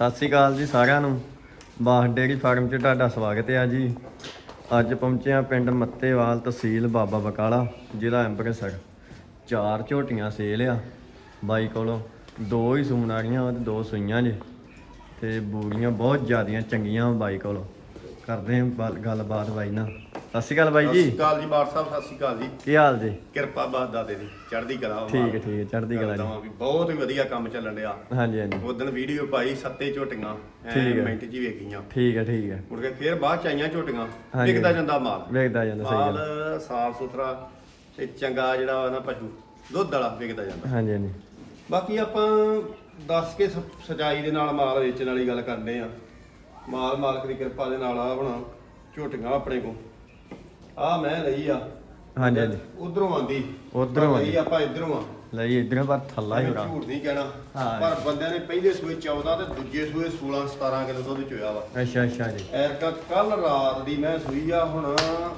ਸਤਿ ਸ੍ਰੀ ਅਕਾਲ ਜੀ ਸਾਰਿਆਂ ਨੂੰ। ਬਾਹ ਡੇਅਰੀ ਫਾਰਮ 'ਚ ਤੁਹਾਡਾ ਸਵਾਗਤ ਹੈ ਜੀ। ਅੱਜ ਪਹੁੰਚੇ ਆ ਪਿੰਡ ਮੱਤੇਵਾਲ ਤਹਿਸੀਲ ਬਾਬਾ ਬਕਾਲਾ, ਜ਼ਿਲ੍ਹਾ ਅੰਮ੍ਰਿਤਸਰ। ਚਾਰ ਝੋਟੀਆਂ ਸੇਲ ਆ। ਬਾਈ ਕੋਲੋਂ ਦੋ ਹੀ ਸੂਣ ਵਾਲੀਆਂ ਵਾ ਤੇ ਦੋ ਸੂਈਆਂ ਜੇ। ਤੇ ਬੂਰੀਆਂ ਬਹੁਤ ਜ਼ਿਆਦੀਆਂ ਚੰਗੀਆਂ ਵਾ ਬਾਈ ਕੋਲੋਂ। ਕਰਦੇ ਹਾਂ ਗੱਲਬਾਤ ਬਾਈ ਨਾਲ। ਸਤਿ ਸ਼੍ਰੀ ਅਕਾਲ ਬਾਈ ਸਤਿ ਸ਼੍ਰੀ ਜੀ ਅਕਾਲ ਜੀ ਸਾਹਿਬ ਸਤਿ ਸ਼੍ਰੀ ਅਕਾਲ ਜੀ। ਕੀ ਹਾਲ ਜੀ? ਕਿਰਪਾ ਬਾਦ ਦਾਦੇ ਦੀ ਚੜ੍ਹਦੀ ਕਲਾ ਠੀਕ ਹੈ ਠੀਕ ਹੈ ਚੜ੍ਹਦੀ ਕਲਾ ਜੀ। ਬਹੁਤ ਹੀ ਵਧੀਆ ਕੰਮ ਚੱਲਣ ਡਿਆ। ਹਾਂਜੀ ਹਾਂਜੀ। ਉਦੋਂ ਵੀਡੀਓ ਪਾਈ ਸੱਤੇ ਝੋਟੀਆਂ ਠੀਕ ਹੈ। ਮਿੰਟ ਹੀ ਵੇਖੀਆਂ। ਠੀਕ ਹੈ ਠੀਕ ਹੈ। ਮੁੜ ਕੇ ਫੇਰ ਬਾਅਦ ਚ ਆਈਆਂ ਝੋਟੀਆਂ। ਹਾਂਜੀ। ਵਿਕਦਾ ਜਾਂਦਾ ਮਾਲ। ਵੇਖਦਾ ਜਾਂਦਾ ਸਹੀ ਮਾਲ ਗੱਲ ਸਾਫ਼ ਸੁਥਰਾ ਤੇ ਚੰਗਾ ਜਿਹੜਾ ਵਾ ਨਾ ਪਸ਼ੂ ਦੁੱਧ ਵਾਲਾ ਵਿਕਦਾ ਜਾਂਦਾ। ਹਾਂਜੀ ਹਾਂਜੀ। ਬਾਕੀ ਆਪਾਂ ਦੱਸ ਕੇ ਸ- ਸਚਾਈ ਦੇ ਨਾਲ ਮਾਲ ਵੇਚਣ ਵਾਲੀ ਗੱਲ ਕਰਦੇ ਆ। ਮਾਲ ਮਾਲਕ ਦੀ ਕਿਰਪਾ ਦੇ ਨਾਲ ਆ ਬਣਾ ਝੋਟੀਆਂ ਆਪਣੇ ਕੋ ਆ ਮੈਂ ਲਈ ਆ। ਹਾਂਜੀ ਹਾਂਜੀ। ਉਧਰੋਂ ਆਂਦੀ ਉੱਧਰੋਂ ਆਂਦੀ। ਆਪਾਂ ਇਧਰੋਂ ਆ। ਲਈ ਇਧਰ ਪਰ ਥੱਲਾ ਹੀ ਹੋਰਾ ਝੂਠ ਨਹੀਂ ਕਹਿਣਾ। ਪਰ ਬੰਦਿਆਂ ਨੇ ਪਹਿਲੇ ਸੂਏ 14 ਤੇ ਦੂਜੇ ਸੂਏ 16 17 ਕਿਲੋ ਦੁੱਧ ਚੋਇਆ ਵਾ। ਅੱਛਾ ਅੱਛਾ ਜੀ। ਐਰਕਾ ਕੱਲ ਰਾਤ ਦੀ ਮੈਂ ਸੂਈ ਆ ਹੁਣ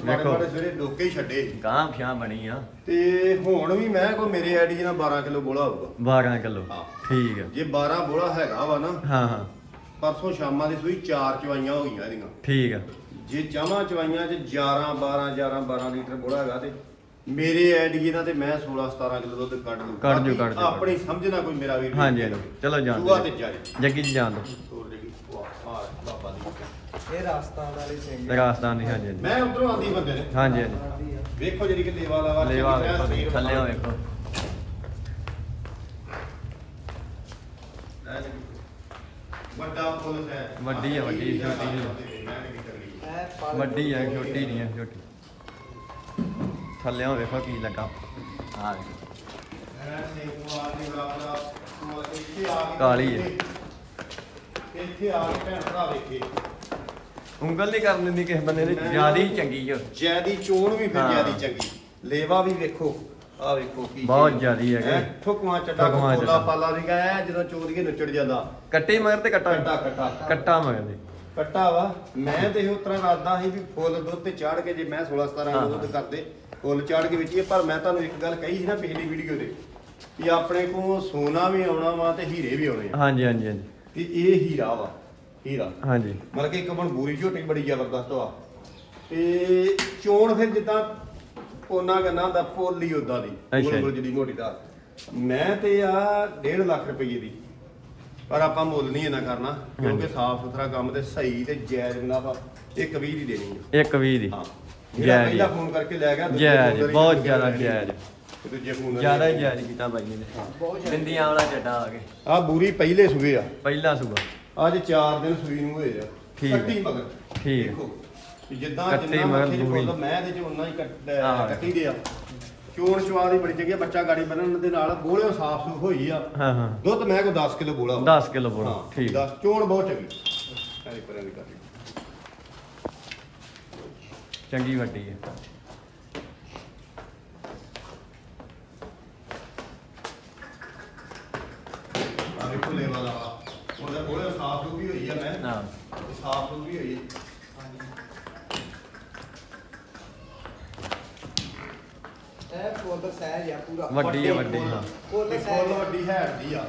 ਮਾੜੇ। ਮਾੜੇ ਸਵੇਰੇ ਡੋਕੇ ਹੀ ਛੱਡੇ। ਗਾਂ ਫਿਆਂ ਬਣੀ ਆ। ਤੇ ਹੁਣ ਵੀ ਮੈਂ ਕੋ ਮੇਰੇ ਆਈਡੀ ਨਾਲ 12 ਕਿਲੋ ਬੋਲਾ ਹੋਊਗਾ। 12 ਕਿਲੋ। ਠੀਕ ਹੈ ਜੇ 12 ਬੋਲਾ ਹੈਗਾ ਵਾ ਨਾ ਹਾਂ ਹਾਂ। ਪਰਸੋਂ ਸ਼ਾਮਾਂ ਦੀ ਸੂਈ 4 ਚਵਾਈਆਂ ਹੋ ਗਈਆਂ ਇਹਦੀਆਂ। ਠੀਕ ਹੈ ਜੇ ਜਮਾ ਚਵਾਈਆਂ ਚ 11 12 11 12 ਲੀਟਰ ਬੋਲਾ ਹੈਗਾ ਤੇ ਮੇਰੇ ਆਈਡੀ ਨਾਲ ਤੇ ਮੈਂ 16 17 ਕਿਲੋ ਦੁੱਧ ਕੱਢ ਲੂ ਕੱਢ ਜੂ, ਕੱਢ ਜੂ, ਆਪਣੀ ਸਮਝਣਾ ਕੋਈ ਮੇਰਾ ਵੀਰ ਹਾਂਜੀ ਹਾਂਜੀ। ਚਲੋ ਜਾਣ ਸੂਆ ਦਿਓ। ਤੇ ਜਾਏ ਜੱਗੀ ਜੀ ਜਾਣ ਦੋ। ਤੋਰ ਜਿਹੜੀ ਵਾਹ ਆਹ ਬਾਬਾ ਦੀ ਇਹ ਰਾਜਸਥਾਨ ਵਾਲੇ ਸਿੰਘ ਰਾਜਸਥਾਨ ਦੀ ਹਾਂਜੀ ਹਾਂਜੀ। ਮੈਂ ਉਧਰੋਂ ਆਂਦੀ ਬੰਦੇ ਨੇ। ਹਾਂਜੀ ਹਾਂਜੀ। ਵੇਖੋ ਜਿਹੜੀ ਕਿ ਲੇਵਾ ਲਾਵਾ ਲੇਵਾ ਵੇਖੋ ਥੱਲੇ। ਵੇਖੋ ਐ ਜੀ। ਵੱਡਾ ਫੁੱਲ ਹੈ। ਵੱਡੀ ਆ, ਵੱਡੀ, ਛੋਟੀ ਨਹੀਂ। ਵੱਡੀ ਹੈ ਛੋਟੀ ਨਹੀਂ ਹੈ ਛੋਟੀ। ਥੱਲੇ ਵੇਖੋ ਕੀ ਲੱਗਾ। ਆ ਕਾਲੀ ਹੈ। ਇੱਥੇ ਆ ਕੇ ਭੈਣ ਭਰਾ ਵੇਖੇ। ਉਂਗਲ ਨਹੀਂ ਕਰਨ ਦਿੰਦੀ ਕਿਸੇ ਬੰਦੇ ਨੇ ਜ਼ਿਆਦਾ ਚੰਗੀ ਆ। ਜੈਦੀ ਚੋਣ ਵੀ ਫਿਰ ਹਾਂ। ਚੰਗੀ। ਲੇਵਾ ਵੀ ਵੇਖੋ। ਆ ਵੇਖੋ ਕੀ ਬਹੁਤ। ਜ਼ਿਆਦੀ ਹੈਗੇ। ਠੁਕਵਾਂ ਚੱਡਾ ਠੁਕਵਾਂ ਕੋਲਾ ਚੱਡਾ। ਪਾਲਾ ਵੀ ਗਿਆ ਜਦੋਂ ਚੋਰੀਏ ਨੁੱਚੜ ਜਾਂਦਾ। ਕੱਟੇ ਮਗਰ ਤੇ ਕੱਟਾ। ਕੱਟਾ ਕੱਟਾ। ਕੱਟਾ ਮਗਰ ਦੇ ਕੱਟਾ ਵਾ। ਮੈਂ ਤੇ ਉਹ ਤਰ੍ਹਾਂ ਰਾਦਾ ਸੀ ਵੀ ਫੁੱਲ ਦੁੱਧ ਤੇ ਚਾੜ ਕੇ ਜੇ ਮੈਂ 16 17 ਹਾਂ, ਕਿਲੋ ਦੁੱਧ ਕਰਦੇ ਫੁੱਲ ਚਾੜ ਕੇ ਵੇਚੀਏ। ਪਰ ਮੈਂ ਤੁਹਾਨੂੰ ਇੱਕ ਗੱਲ ਕਹੀ ਸੀ ਨਾ ਪਿਛਲੀ ਵੀਡੀਓ ਦੇ ਆਪਣੇ ਕੋਲ ਸੋਨਾ ਵੀ ਆਉਣਾ ਵਾ ਤੇ ਹੀਰੇ ਵੀ ਆਉਣੇ ਆ। ਹਾਂਜੀ ਹਾਂਜੀ ਹਾਂਜੀ। ਕਿ ਇਹ ਹੀਰਾ ਵਾ ਹੀਰਾ। ਹਾਂਜੀ। ਮਤਲਬ ਕਿ ਇੱਕ ਬਣ ਬੂਰੀ ਝੋਟੀ ਬੜੀ ਜ਼ਬਰਦਸਤ ਵਾ। ਤੇ ਚੋਣ ਫਿਰ ਜਿੱਦਾਂ ਪੋਨਾ ਕਰਨਾ ਹੁੰਦਾ ਪੋਲੀ ਉਦਾਂ ਦੀ ਅੱਛਾ। ਗੁਲ ਜਿਹੜੀ ਮੋਟੀ ਦਾ ਮੈਂ ਤੇ ਆ 1.5 ਲੱਖ ਰੁਪਏ ਦੀ। ਪਰ ਆਪਾਂ ਮੁੱਲ ਨਹੀਂ ਇਹਨਾਂ ਕਰਨਾ ਕਿਉਂਕਿ ਸਾਫ਼ ਸੁਥਰਾ ਕੰਮ ਤੇ ਸਹੀ ਤੇ ਜਾਇਜ਼ ਮੁਨਾਫਾ ਇੱਕ 20 ਦੀ ਦੇਣੀ ਆ। ਇੱਕ 20 ਦੀ। ਹਾਂ। ਜਿਹੜਾ ਜਾਇਜ਼ ਪਹਿਲਾ ਫੋਨ ਕਰਕੇ ਲੈ ਗਿਆ ਦੂਜੇ ਜਾਇਜ਼ ਫੋਨ ਬਹੁਤ ਜ਼ਿਆਦਾ ਲੈ ਗਿਆ। ਜਾਇਜ਼ ਤੇ ਦੂਜੇ ਫੋਨ ਜ਼ਿਆਦਾ ਹੀ ਜਾਇਜ਼ ਕੀਤਾ ਬਾਈ ਨੇ। ਬਿੰਦੀਆਂ ਵਾਲਾ ਚੱਡਾ ਆ ਗਏ ਆ ਬੂਰੀ ਪਹਿਲੇ ਸੂਏ ਆ। ਪਹਿਲਾ ਸੂਆ। ਅੱਜ 4 ਦਿਨ ਸੂਈ ਨੂੰ ਹੋਏ ਆ। ਠੀਕ ਹੈ। ਕੱਟੀ ਮਗਰ। ਠੀਕ ਹੈ। ਦੇਖੋ। ਵੀ ਜਿੱਦਾਂ ਕੱਟੀ ਜਿੰਨਾ ਮਗਰ ਮੱਥੇ ਚ ਦੂਈ। ਫੁੱਲ ਮੈਂ ਇਹਦੇ ਚ ਉਨਾ ਹੀ ਕੱਟ ਹਾਂ। ਕੱਟੀ ਦੇ ਆ। ਚੋਣ ਚਵਾ ਦੀ ਬੜੀ ਚੰਗੀ ਆ ਬੱਚਾ ਗਾੜੀ ਬੰਨਣ ਦੇ ਨਾਲ ਬੋਲਿਓ ਸਾਫ਼ ਸੁਥ ਹੋਈ ਆ। ਹਾਂ ਹਾਂ। ਦੁੱਧ ਮੈਂ ਕੋ 10 ਕਿਲੋ ਬੋਲਾ 10 ਕਿਲੋ ਬੋਲਾ ਹਾਂ ਠੀਕ। 10 ਚੋਣ ਬਹੁਤ ਚੰਗੀ। ਐਨੀ ਪਰਾਂ ਦੀ ਕੱਟੀ ਚੰਗੀ ਵੱਡੀ ਹੈ ਆ ਵੇਖੋ ਲੈਵਾ ਉਹਦਾ ਬੋਲਿਓ ਸਾਫ਼ ਸੁਥ ਵੀ ਹੋਈ ਆ ਮੈਂ। ਹਾਂ। ਸਾਫ਼ ਸੁਥ ਵੀ ਹੋਈ ਇਹ ਫੁੱਲ ਸਹਿਜ ਆ ਪੂਰਾ। ਵੱਡੀ ਆ, ਵੱਡੀ, ਹਾਂ। ਫੁੱਲ ਫੁੱਲ ਸਹਿਜ ਵੱਡੀ ਹੈ ਦੀ ਆ।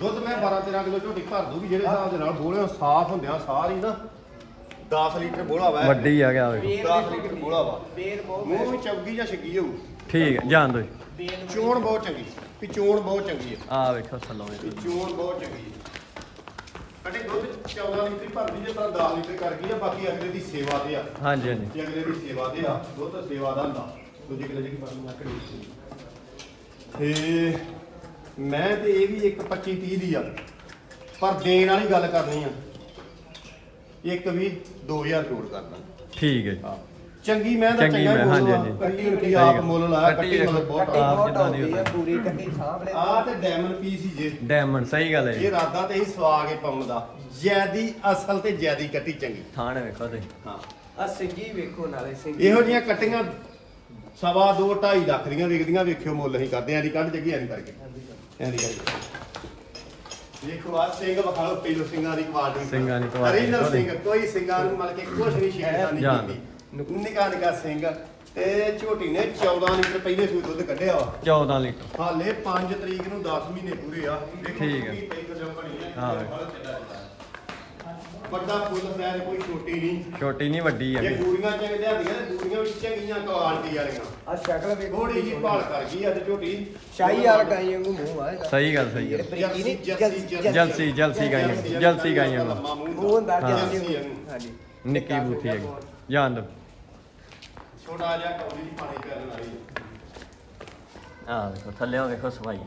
ਦੁੱਧ ਮੈਂ 12 13 ਕਿਲੋ ਝੋਟੀ ਭਰ ਦੂਗੀ ਜਿਹੜੇ ਹਿਸਾਬ ਦੇ ਨਾਲ ਬੋਲਿਓ ਸਾਫ਼ ਹੁੰਦਿਆਂ ਸਾਰੀ ਨਾ। 10 ਲੀਟਰ ਬੋਲਾ ਵਾ। ਵੱਡੀ ਆ ਗਿਆ ਵੇਖੋ ਬੇਰ ਦਸ ਦੇਖੋ ਲੀਟਰ ਕਿੰਨੀ। ਬੋਲਾ ਵਾ। ਬੇਰ ਬਹੁਤ ਮੂੰਹ ਵੀ ਚੌਗੀ ਜਾਂ ਛਿੱਗੀ ਹੋਊ? ਠੀਕ ਹੈ ਜਾਣ ਦੋ ਬੇਰ ਚੋਣ ਬਹੁਤ ਚੰਗੀ। ਵੀ ਚੋਣ ਬਹੁਤ ਚੰਗੀ ਹੈ ਆ ਵੇਖੋ ਥੱਲੋਂ ਵੀ ਚੋਣ ਬਹੁਤ ਚੰਗੀ ਹੈ ਕਟੇ ਦੁੱਧ 14 ਲੀਟਰ ਭਰਦੀ ਜੇ ਪਰ 10 ਲੀਟਰ ਕਰ ਗਈ ਆ ਬਾਕੀ ਅਗਲੇ ਦੀ ਸੇਵਾ ਤੇ ਆ। ਹਾਂਜੀ ਹਾਂਜੀ। ਜੇ ਅਗਲੇ ਦੀ ਸੇਵਾ ਤੇ ਆ ਦੁੱਧ ਸੇਵਾ ਦਾ ਹੁੰਦਾ। ਦੂਜੇ ਕਿਲੇ ਜਿਹੜੀ ਪਰ ਮੈਂ ਘੜੀ ਤੇ ਮੈਂ ਤੇ ਇਹ ਵੀ ਇੱਕ 25 30 ਦੀ ਆ ਪਰ ਦੇਣ ਵਾਲੀ ਗੱਲ ਕਰਨੀ ਆ। ਇੱਕ ਵੀ 2000 ਜੋੜ ਕਰਨਾ। ਠੀਕ ਹੈ ਚੰਗੀ ਮੈਂ ਤਾਂ ਚੰਗੀ ਚੰਗਾ ਮੈਂ, ਹਾਂਜੀ। ਹਾਂਜੀ। ਕੱਟੀ ਕੀ ਸਹੀ ਆਪ। ਮੁੱਲ ਲਾਇਆ ਕੱਟੀ ਮਤਲਬ। ਬਹੁਤ ਕੱਟੀ ਆ ਆਪ ਬਹੁਤ ਜਿੱਦਾਂ ਦੀ ਹੁੰਦੀ ਆ। ਪੂਰੀ ਕੱਟੀ ਸਾਂਭ ਲੈ ਆ। ਤੇ ਡਾਇਮੰਡ ਪੀਸ ਹੀ ਜੇ। ਡਾਇਮੰਡ ਸਹੀ ਗੱਲ ਹੈ ਇਹ ਜੀ ਰਾਦਾ ਤੇ ਹੀ ਸਵਾ ਕੇ ਪਾਉਣ ਦਾ। ਜੈਦੀ ਅਸਲ ਤੇ ਜੈਦੀ ਕੱਟੀ ਚੰਗੀ। ਥਾਣ ਵੇਖੋ ਤੇ ਹਾਂ। ਆ ਸਿੰਗੀ ਵੇਖੋ ਨਾਲੇ ਸਿੰਘ ਇਹੋ ਜੀਆਂ ਕੱਟੀਆਂ ਸਵਾ ਦੋ 2.5 ਲੱਖ ਦੀਆਂ ਵਿਕਦੀਆਂ ਵੇਖਿਓ ਮੁੱਲ ਅਸੀਂ ਕਰਦੇ ਆਂ ਦੀ ਕੱਢ ਜੱਗੀ ਆਂ ਕਰਕੇ। ਆਂ ਦੀ ਕਰਕੇ। ਦੇਖੋ ਆ ਸਿੰਘ ਵਿਖਾ ਲਓ ਪਹਿਲੋ ਸਿੰਘਾਂ ਦੀ ਕੁਆਲਿਟੀ ਸਿੰਘਾਂ ਦੀ Original ਉਹਦੀ। ਸਿੰਘ ਕੋਈ ਸਿੰਘਾਂ ਨੂੰ ਮਤਲਬ ਕਿ ਕੁਛ ਨਹੀਂ ਸ਼ੇਰਦਾਨੀ ਜਾਣ। ਕੀਤੀ। ਨਿਕਾ ਨਿਕਾ ਸਿੰਘ ਤੇ ਝੋਟੀ ਨੇ 14 ਲੀਟਰ ਪਹਿਲੇ ਸੂਈ ਦੁੱਧ ਕੱਢਿਆ ਵਾ। 14 ਲੀਟਰ। ਹਾਲੇ 5 ਤਰੀਕ ਨੂੰ 10 ਮਹੀਨੇ ਪੂਰੇ ਆ। ਦੇਖੋ ਠੀਕ ਹੈ। ਹੈ। ਵੱਡਾ ਫੁੱਲ ਸਾਈਜ਼ ਕੋਈ ਛੋਟੀ ਨਹੀਂ। ਛੋਟੀ ਨਹੀਂ ਵੱਡੀ ਜੇ ਹੈ ਗੂੜੀਆਂ ਚੰਗੀਆਂ ਦੀਆਂ ਤੇ ਗੂੜੀਆਂ ਵੀ ਚੰਗੀਆਂ ਕੁਆਲਿਟੀ ਵਾਲੀਆਂ। ਆ ਸ਼ਕਲ ਵੇਖੋ। ਥੋੜੀ ਜੀ ਭਾਲ ਕਰ ਗਈ ਅੱਜ ਝੋਟੀ। ਸ਼ਾਹੀ ਵਾਲ ਗਾਈ ਵਾਂਗੂ ਮੂੰਹ ਆ ਇਹਦਾ ਸਹੀ ਗੱਲ ਸਹੀ ਗੱਲ। ਬਰੀਕੀ ਨਹੀਂ ਜਲਸੀ, ਜਲਸੀ ਜਲਸੀ ਗਾਈਆਂ ਜਲਸੀ ਗਾਈਆਂ ਵਾ। ਮੂੰਹ ਹੁੰਦਾ ਹਾਂ। ਜਲਦੀ ਹਾਂਜੀ। ਨਿੱਕੀ ਬੂਥੀ ਹੈਗੀ ਜਾਨ ਦੋ ਛੋਟਾ ਜਿਹਾ ਕੌਲੀ ਦੀ ਪਾਣੀ ਕਰਨ ਵਾਲੀ। ਆ ਦੇਖੋ ਥੱਲੇ ਵੇਖੋ ਸਫ਼ਾਈ।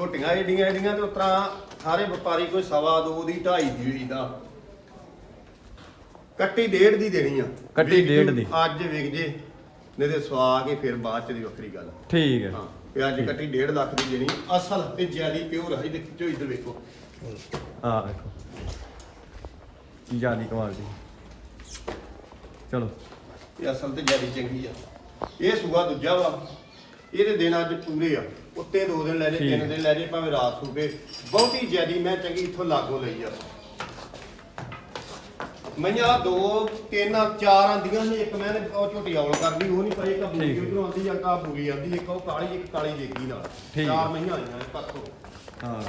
ਝੋਟੀਆਂ ਏਡੀਆਂ ਏਡੀਆਂ ਤੇ ਉਤਰਾ ਸਾਰੇ ਵਪਾਰੀ ਕੋਈ ਸਵਾ ਦੋ ਦੀ ਢਾਈ ਦੀ ਹੋਈ ਦਾ। ਕੱਟੀ ਡੇਢ ਦੀ ਦੇਣੀ ਆ। ਕੱਟੀ ਵਿਕ ਡੇਢ ਜੂ, ਦੀ। ਅੱਜ ਵਿਕ ਜੇ ਨਹੀਂ ਤੇ ਸਵਾ ਕੇ ਫਿਰ ਬਾਅਦ ਚ ਦੀ ਵੱਖਰੀ ਗੱਲ। ਠੀਕ ਹੈ। ਹਾਂ ਵੀ ਅੱਜ ਕੱਟੀ ਡੇਢ ਲੱਖ ਦੀ ਦੇਣੀ ਅਸਲ ਤੇ ਜਿਆਦੀ ਪਿਓਰ ਹੈ ਇਹਦੇ ਖਿੱਚੋ ਇੱਧਰ ਵੇਖੋ। ਆ ਦੇਖੋ ਜਿਆਦੀ ਕੁਆਲਿਟੀ ਚਲੋ। ਇਹ ਅਸਲ ਤੇ ਜਿਆਦੀ ਚੰਗੀ ਆ। ਇਹ ਸੂਆ ਦੂਜਾ ਵਾ ਇਹਦੇ ਦਿਨ ਅੱਜ ਪੂਰੇ ਆ। ਉੱਤੇ ਦੋ ਦਿਨ ਲੈ ਜੇ। ਤਿੰਨ ਦਿਨ ਲੈ ਜੇ ਭਾਵੇਂ ਰਾਤ ਸੂਪੇ ਬਹੁਤੀ ਜਿਆਦੀ ਮੈਂ ਚੰਗੀ ਇੱਥੋਂ ਲਾਗੋ ਲਈ ਆ। ਮਈਆਂ ਦੋ ਤਿੰਨ ਚਾਰ ਆਂਦੀਆਂ ਸੀ ਇੱਕ ਮੈਂ ਉਹ ਝੋਟੀ ਔਲ ਕਰਦੀ ਉਹ ਨਹੀਂ ਠੀਕ। ਹੈ। ਉਧਰੋਂ ਆਂਦੀ ਆ ਕਾ ਬੂਰੀ ਆਂਦੀ ਇੱਕ ਉਹ ਕਾਲੀ ਇੱਕ ਕਾਲੀ ਵੇਗੀ ਨਾਲ। ਚਾਰ ਹੈ। ਮਈਆਂ ਆਈਆਂ ਪਾਸੋਂ ਹਾਂ।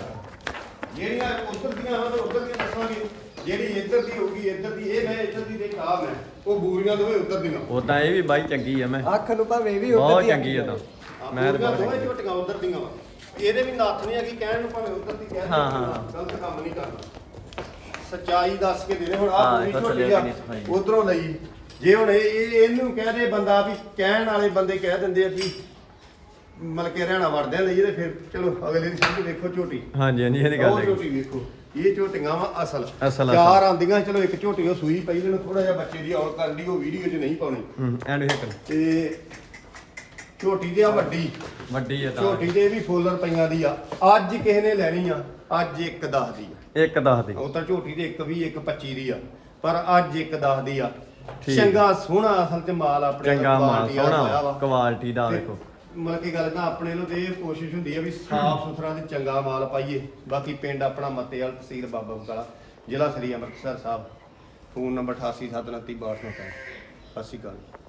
ਜਿਹੜੀਆਂ ਉਧਰ ਦੀਆਂ ਹਨ ਉਧਰ ਦੀਆਂ ਦੱਸਾਂਗੇ। ਜਿਹੜੀ ਇੱਧਰ ਦੀ ਹੋਊਗੀ ਇੱਧਰ ਦੀ ਇਹ ਮੈਂ ਇੱਧਰ ਦੀ ਦੇਖ ਆ ਮੈਂ। ਉਹ ਬੂਰੀਆਂ ਦੋਵੇਂ ਉੱਧਰ ਦੀਆਂ। ਉਦਾਂ ਇਹ ਵੀ ਬਾਈ ਚੰਗੀ ਆ ਮੈਂ। ਅੱਖ ਨੂੰ ਭਾਵੇਂ ਵੀ ਉੱਧਰ ਬਹੁਤ ਦੀ ਚੰਗੀ ਆ ਤਾਂ। ਮੈਂ ਤਾਂ ਬਹੁਤ ਦੋਵੇਂ। ਝੋਟੀਆਂ ਉੱਧਰ ਦੀਆਂ ਵਾ। ਇਹਦੇ ਵੀ ਨੱਥ ਨਹੀਂ ਹੈਗੀ ਕਹਿਣ ਨੂੰ ਭਾਵੇਂ ਉੱਧਰ ਦੀ ਕਹਿ ਹਾਂ, ਹਾਂ, ਹਾਂ। ਗਲਤ ਕੰਮ ਨਹੀਂ ਕਰਨਾ। ਸੱਚਾਈ ਦੱਸ ਕੇ ਦੇਣੇ ਹੁਣ ਹਾਂ, ਆਹ ਪੂਰੀ ਦੇਖੋ ਝੋਟੀ ਥੱਲੇ ਆ ਸਫ਼ਾਈ। ਉਧਰੋਂ ਲਈ। ਜੇ ਹੁਣ ਇਹ ਇਹ- ਇਹਨੂੰ ਕਹਿ ਦੇ ਬੰਦਾ ਵੀ ਕਹਿਣ ਵਾਲੇ ਬੰਦੇ ਕਹਿ ਦਿੰਦੇ ਆ ਕਿ ਮਲਕੇ ਰਹਿਣਾ ਵੜਦਿਆਂ ਲਈ ਤੇ ਫਿਰ ਚਲੋ ਅਗਲੇ ਦੀ ਸਮਝ ਵੇਖੋ ਝੋਟੀ। ਹਾਂਜੀ ਹਾਂਜੀ ਇਹਦੀ ਗੱਲ ਉਹ ਹੈ ਝੋਟੀ ਵੇਖੋ। ਇਹ ਝੋਟੀਆਂ ਵਾ ਅਸਲ। ਅਸਲ, ਚਾਰ ਆਂਦੀਆਂ ਚਲੋ ਇੱਕ ਝੋਟੀ ਉਹ ਸੂਈ ਪਈ ਜਿਹਨੂੰ ਥੋੜਾ ਜਿਹਾ ਬੱਚੇ ਦੀ ਔਰ ਕਰਨ ਦੀ ਉਹ ਵੀਡੀਓ 'ਚ ਨਹੀਂ ਪਾਉਣੀ। ਹੂੰ ਐਂਡ ਹਿੱਟ ਤੇ ਝੋਟੀ ਤੇ ਆ ਵੱਡੀ। ਵੱਡੀ ਹੈ ਤਾਂ। ਝੋਟੀ ਤੇ ਵੀ ਫੁੱਲ ਰੁਪਈਆਂ ਦੀ ਆ। ਅੱਜ ਕਿਸੇ ਨੇ ਲੈਣੀ ਆ ਅੱਜ ਇੱਕ 10 ਦੀ ਆ। ਇੱਕ ਦੱਸ ਦੀ। ਉਹ ਤਾਂ ਝੋਟੀ ਤੇ ਇੱਕ ਵੀ ਇੱਕ 25 ਦੀ ਆ। ਪਰ ਅੱਜ ਇੱਕ 10 ਦੀ ਆ। ਠੀਕ। ਚੰਗਾ ਸੋਹਣਾ ਅਸਲ ਤੇ ਮਾਲ ਆਪਣੇ ਚੰਗਾ ਮਾਲ quality ਵਾਲਾ ਹੋਇਆ ਸੋਹਣਾ ਵਾ। ਕੁਆਲਿਟੀ ਦਾ ਵੇਖੋ। ਮਤਲਬ ਕਿ ਗੱਲ ਤਾਂ ਆਪਣੇ ਨੂੰ ਤੇ ਇਹ ਕੋਸ਼ਿਸ਼ ਹੁੰਦੀ ਹੈ ਵੀ ਸਾਫ਼ ਸੁਥਰਾ ਤੇ ਚੰਗਾ ਮਾਲ ਪਾਈਏ। ਬਾਕੀ ਪਿੰਡ ਆਪਣਾ ਮੱਤੇਵਾਲ ਤਹਿਸੀਲ ਬਾਬਾ ਬਕਾਲਾ ਜ਼ਿਲ੍ਹਾ ਸ੍ਰੀ ਅੰਮ੍ਰਿਤਸਰ ਸਾਹਿਬ। ਫੋਨ ਨੰਬਰ 8879326295 ਸਤਿ ਸ਼੍ਰੀ ਅਕਾਲ।